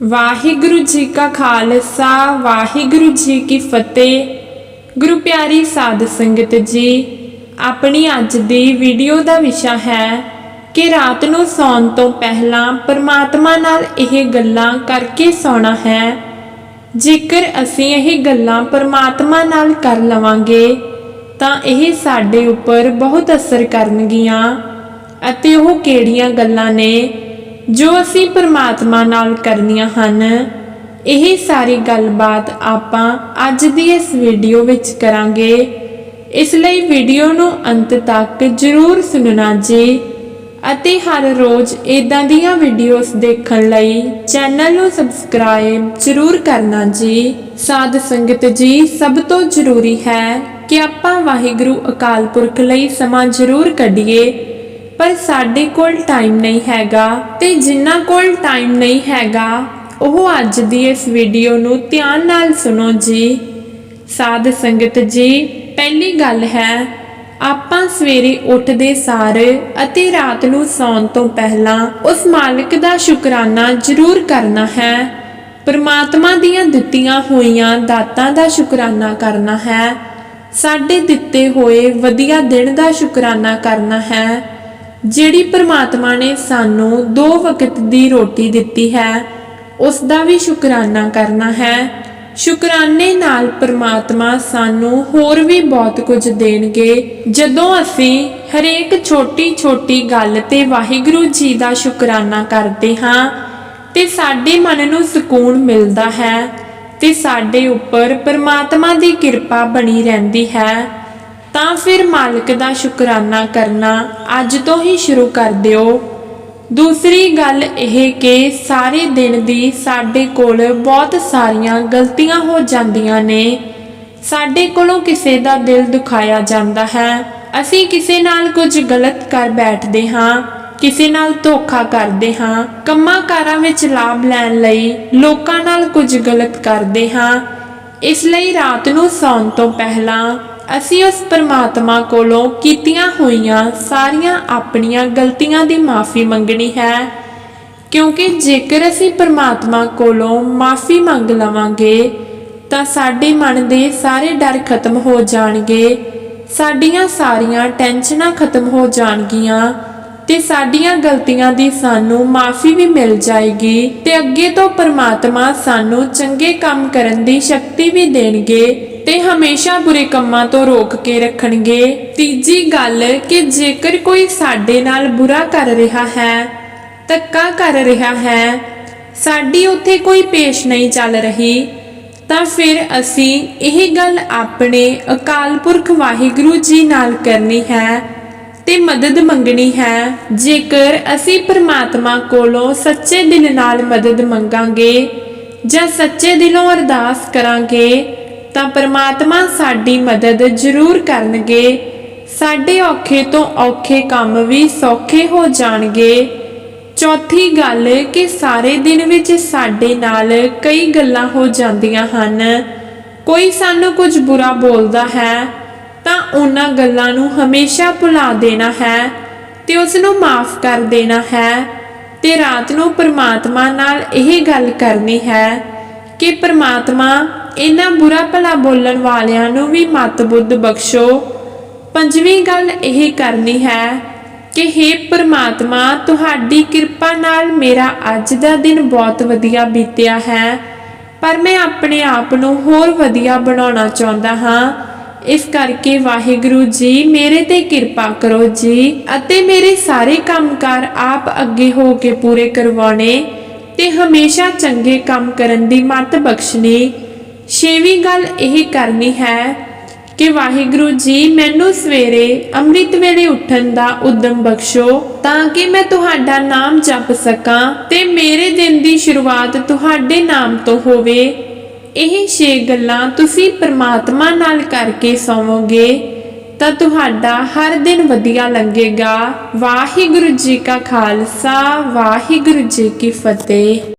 ਵਾਹਿਗੁਰੂ ਜੀ ਕਾ ਖਾਲਸਾ, ਵਾਹਿਗੁਰੂ ਜੀ ਕੀ ਫਤਿਹ। ਗੁਰੂ ਪਿਆਰੀ ਸਾਧ ਸੰਗਤ ਜੀ, ਆਪਣੀ ਅੱਜ ਦੀ ਵੀਡੀਓ ਦਾ ਵਿਸ਼ਾ ਹੈ ਕਿ ਰਾਤ ਨੂੰ ਸੌਣ ਤੋਂ ਪਹਿਲਾਂ ਪਰਮਾਤਮਾ ਨਾਲ ਇਹ ਗੱਲਾਂ ਕਰਕੇ ਸੌਣਾ ਹੈ। ਜੇਕਰ ਅਸੀਂ ਇਹ ਗੱਲਾਂ ਪਰਮਾਤਮਾ ਨਾਲ ਕਰ ਲਵਾਂਗੇ, ਤਾਂ ਇਹ ਸਾਡੇ ਉੱਪਰ ਬਹੁਤ ਅਸਰ ਕਰਨਗੀਆਂ ਅਤੇ ਉਹ ਕਿਹੜੀਆਂ ਗੱਲਾਂ ਨੇ? ਜੋ ਅਸੀਂ ਪਰਮਾਤਮਾ ਨਾਲ ਕਰਨੀਆਂ ਹਨ, ਇਹ ਸਾਰੀ ਗੱਲਬਾਤ ਆਪਾਂ ਅੱਜ ਦੀ ਇਸ ਵੀਡੀਓ ਵਿੱਚ ਕਰਾਂਗੇ। ਇਸ ਲਈ ਵੀਡੀਓ ਨੂੰ ਅੰਤ ਤੱਕ ਜ਼ਰੂਰ ਸੁਣਨਾ ਜੀ ਅਤੇ ਹਰ ਰੋਜ਼ ਇਦਾਂ ਦੀਆਂ ਵੀਡੀਓਜ਼ ਦੇਖਣ ਲਈ ਚੈਨਲ ਨੂੰ ਸਬਸਕ੍ਰਾਈਬ ਜ਼ਰੂਰ ਕਰਨਾ ਜੀ। ਸਾਧ ਸੰਗਤ ਜੀ, ਸਭ ਤੋਂ ਜ਼ਰੂਰੀ ਹੈ ਕਿ ਆਪਾਂ ਵਾਹਿਗੁਰੂ ਅਕਾਲ ਪੁਰਖ ਲਈ ਸਮਾਂ ਜ਼ਰੂਰ ਕੱਢੀਏ ਪਰ ਸਾਡੇ ਕੋਲ ਟਾਈਮ ਨਹੀਂ ਹੈਗਾ ਤੇ ਜਿਨ੍ਹਾਂ ਕੋਲ ਟਾਈਮ ਨਹੀਂ ਹੈਗਾ, ਉਹ ਅੱਜ ਦੀ ਇਸ ਵੀਡੀਓ ਨੂੰ ਧਿਆਨ ਨਾਲ ਸੁਣੋ ਜੀ। ਸਾਧ ਸੰਗਤ ਜੀ, ਪਹਿਲੀ ਗੱਲ ਹੈ, ਆਪਾਂ ਸਵੇਰੇ ਉੱਠਦੇ ਸਾਰ ਅਤੇ ਰਾਤ ਨੂੰ ਸੌਣ ਤੋਂ ਪਹਿਲਾਂ ਉਸ ਮਾਲਕ ਦਾ ਸ਼ੁਕਰਾਨਾ ਜ਼ਰੂਰ ਕਰਨਾ ਹੈ। ਪਰਮਾਤਮਾ ਦੀਆਂ ਦਿੱਤੀਆਂ ਹੋਈਆਂ ਦਾਤਾਂ ਦਾ ਸ਼ੁਕਰਾਨਾ ਕਰਨਾ ਹੈ। ਸਾਡੇ ਦਿੱਤੇ ਹੋਏ ਵਧੀਆ ਦਿਨ ਦਾ ਸ਼ੁਕਰਾਨਾ ਕਰਨਾ ਹੈ। ਜਿਹੜੀ ਪ੍ਰਮਾਤਮਾ ਨੇ ਸਾਨੂੰ ਦੋ ਵਕਤ ਦੀ ਰੋਟੀ ਦਿੱਤੀ ਹੈ ਉਸ ਦਾ ਵੀ ਸ਼ੁਕਰਾਨਾ ਕਰਨਾ ਹੈ। ਸ਼ੁਕਰਾਨੇ ਨਾਲ ਪ੍ਰਮਾਤਮਾ ਸਾਨੂੰ ਹੋਰ ਵੀ ਬਹੁਤ ਕੁਝ ਦੇਣਗੇ। ਜਦੋਂ ਅਸੀਂ ਹਰੇਕ ਛੋਟੀ-ਛੋਟੀ ਗੱਲ ਤੇ ਵਾਹਿਗੁਰੂ ਜੀ ਦਾ ਸ਼ੁਕਰਾਨਾ ਕਰਦੇ ਹਾਂ, ਤੇ ਸਾਡੇ ਮਨ ਨੂੰ ਸਕੂਨ ਮਿਲਦਾ ਹੈ, ਤੇ ਸਾਡੇ ਉੱਪਰ ਪ੍ਰਮਾਤਮਾ ਦੀ ਕਿਰਪਾ ਬਣੀ ਰਹਿੰਦੀ ਹੈ। ਤਾਂ ਫਿਰ ਮਾਲਕ ਦਾ ਸ਼ੁਕਰਾਨਾ ਕਰਨਾ ਅੱਜ ਤੋਂ ਹੀ ਸ਼ੁਰੂ ਕਰ ਦਿਓ। ਦੂਸਰੀ ਗੱਲ ਇਹ ਕਿ ਸਾਰੇ ਦਿਨ ਦੀ ਸਾਡੇ ਕੋਲ ਬਹੁਤ ਸਾਰੀਆਂ ਗਲਤੀਆਂ ਹੋ ਜਾਂਦੀਆਂ ਨੇ। ਸਾਡੇ ਕੋਲੋਂ ਕਿਸੇ ਦਾ ਦਿਲ ਦੁਖਾਇਆ ਜਾਂਦਾ ਹੈ। ਅਸੀਂ ਕਿਸੇ ਨਾਲ ਕੁਝ ਗਲਤ ਕਰ ਬੈਠਦੇ ਹਾਂ, ਕਿਸੇ ਨਾਲ ਧੋਖਾ ਕਰਦੇ ਹਾਂ ਕੰਮਾਂ ਕਾਰਾਂ ਵਿੱਚ ਲਾਭ ਲੈਣ ਲਈ ਲੋਕਾਂ ਨਾਲ ਕੁਝ ਗਲਤ ਕਰਦੇ ਹਾਂ। ਇਸ ਲਈ ਰਾਤ ਨੂੰ ਸੌਣ ਤੋਂ ਪਹਿਲਾਂ ਅਸੀਂ ਉਸ ਪਰਮਾਤਮਾ ਕੋਲੋਂ ਕੀਤੀਆਂ ਹੋਈਆਂ ਸਾਰੀਆਂ ਆਪਣੀਆਂ ਗਲਤੀਆਂ ਦੀ ਮਾਫੀ ਮੰਗਣੀ ਹੈ। ਕਿਉਂਕਿ ਜੇਕਰ ਅਸੀਂ ਪਰਮਾਤਮਾ ਕੋਲੋਂ ਮਾਫੀ ਮੰਗ ਲਵਾਂਗੇ, ਤਾਂ ਸਾਡੇ ਮਨ ਦੇ ਸਾਰੇ ਡਰ ਖਤਮ ਹੋ ਜਾਣਗੇ, ਸਾਡੀਆਂ ਸਾਰੀਆਂ ਟੈਨਸ਼ਨਾਂ ਖਤਮ ਹੋ ਜਾਣਗੀਆਂ ਤੇ ਸਾਡੀਆਂ ਗਲਤੀਆਂ ਦੀ ਸਾਨੂੰ ਮਾਫੀ ਵੀ ਮਿਲ ਜਾਏਗੀ ਤੇ ਅੱਗੇ ਤੋਂ ਪਰਮਾਤਮਾ ਸਾਨੂੰ ਚੰਗੇ ਕੰਮ ਕਰਨ ਦੀ ਸ਼ਕਤੀ ਵੀ ਦੇਣਗੇ। ਤੇ ਹਮੇਸ਼ਾ ਬੁਰੇ ਕੰਮਾਂ ਤੋਂ ਰੋਕ ਕੇ ਰੱਖਣਗੇ। ਤੀਜੀ ਗੱਲ ਕਿ ਜੇਕਰ ਕੋਈ ਸਾਡੇ ਨਾਲ ਬੁਰਾ ਕਰ ਰਿਹਾ ਹੈ, ਧੱਕਾ ਕਰ ਰਿਹਾ ਹੈ, ਸਾਡੀ ਉੱਥੇ ਕੋਈ ਪੇਸ਼ ਨਹੀਂ ਚੱਲ ਰਹੀ, ਤਾਂ ਫਿਰ ਅਸੀਂ ਇਹ ਗੱਲ ਆਪਣੇ ਅਕਾਲ ਪੁਰਖ ਵਾਹਿਗੁਰੂ ਜੀ ਨਾਲ ਕਰਨੀ ਹੈ ਤੇ ਮਦਦ ਮੰਗਣੀ ਹੈ। ਜੇਕਰ ਅਸੀਂ ਪ੍ਰਮਾਤਮਾ ਕੋਲੋਂ ਸੱਚੇ ਦਿਲ ਨਾਲ ਮਦਦ ਮੰਗਾਂਗੇ ਜਾਂ ਸੱਚੇ ਦਿਲੋਂ ਅਰਦਾਸ ਕਰਾਂਗੇ ਤਾਂ ਪਰਮਾਤਮਾ ਸਾਡੀ ਮਦਦ ਜ਼ਰੂਰ ਕਰਨਗੇ। ਸਾਡੇ ਔਖੇ ਤੋਂ ਔਖੇ ਕੰਮ ਵੀ ਸੌਖੇ ਹੋ ਜਾਣਗੇ। ਚੌਥੀ ਗੱਲ ਕਿ ਸਾਰੇ ਦਿਨ ਵਿੱਚ ਸਾਡੇ ਨਾਲ ਕਈ ਗੱਲਾਂ ਹੋ ਜਾਂਦੀਆਂ ਹਨ। ਕੋਈ ਸਾਨੂੰ ਕੁਝ ਬੁਰਾ ਬੋਲਦਾ ਹੈ, ਤਾਂ ਉਹਨਾਂ ਗੱਲਾਂ ਨੂੰ ਹਮੇਸ਼ਾ ਭੁਲਾ ਦੇਣਾ ਹੈ ਤੇ ਉਸ ਨੂੰ ਮਾਫ ਕਰ ਦੇਣਾ ਹੈ ਤੇ ਰਾਤ ਨੂੰ ਪਰਮਾਤਮਾ ਨਾਲ ਇਹ ਗੱਲ ਕਰਨੀ ਹੈ ਕਿ ਪਰਮਾਤਮਾ ਇਹਨਾਂ ਬੁਰਾ ਭਲਾ ਬੋਲਣ ਵਾਲਿਆਂ ਨੂੰ ਵੀ ਮਤ ਬੁੱਧ ਬਖਸ਼ੋ। ਪੰਜਵੀਂ ਗੱਲ ਇਹ ਕਰਨੀ ਹੈ ਕਿ हे ਪ੍ਰਮਾਤਮਾ, ਤੁਹਾਡੀ ਕਿਰਪਾ ਨਾਲ ਮੇਰਾ ਅੱਜ ਦਾ ਦਿਨ ਬਹੁਤ ਵਧੀਆ ਬੀਤਿਆ ਹੈ, ਪਰ ਮੈਂ ਆਪਣੇ ਆਪ ਨੂੰ ਹੋਰ ਵਧੀਆ ਬਣਾਉਣਾ ਚਾਹੁੰਦਾ ਹਾਂ। ਇਸ ਕਰਕੇ ਵਾਹਿਗੁਰੂ ਜੀ, ਮੇਰੇ ਤੇ ਕਿਰਪਾ ਕਰੋ ਜੀ ਅਤੇ ਮੇਰੇ ਸਾਰੇ ਕੰਮਕਾਰ ਆਪ ਅੱਗੇ ਹੋ ਕੇ ਪੂਰੇ ਕਰਵਾਉਣੇ ਤੇ ਹਮੇਸ਼ਾ ਚੰਗੇ ਕੰਮ ਕਰਨ ਦੀ ਮੱਤ ਬਖਸ਼ਣੀ। ਛੇਵੀਂ ਗੱਲ ਇਹ ਕਰਨੀ ਹੈ ਕਿ ਵਾਹਿਗੁਰੂ ਜੀ, ਮੈਨੂੰ ਸਵੇਰੇ ਅੰਮ੍ਰਿਤ ਵੇਲੇ ਉੱਠਣ ਦਾ ਉਦਮ ਬਖਸ਼ੋ ਤਾਂ ਕਿ ਮੈਂ ਤੁਹਾਡਾ ਨਾਮ ਜਪ ਸਕਾਂ ਤੇ ਮੇਰੇ ਦਿਨ ਦੀ ਸ਼ੁਰੂਆਤ ਤੁਹਾਡੇ ਨਾਮ ਤੋਂ ਹੋਵੇ। ਇਹ ਛੇ ਗੱਲਾਂ ਤੁਸੀਂ ਪ੍ਰਮਾਤਮਾ ਨਾਲ ਕਰਕੇ ਸੌਵੋਗੇ ਤਾਂ ਤੁਹਾਡਾ ਹਰ ਦਿਨ ਵਧੀਆ ਲੱਗੇਗਾ। ਵਾਹਿਗੁਰੂ ਜੀ ਕਾ ਖਾਲਸਾ, ਵਾਹਿਗੁਰੂ ਜੀ ਕੀ ਫਤਿਹ।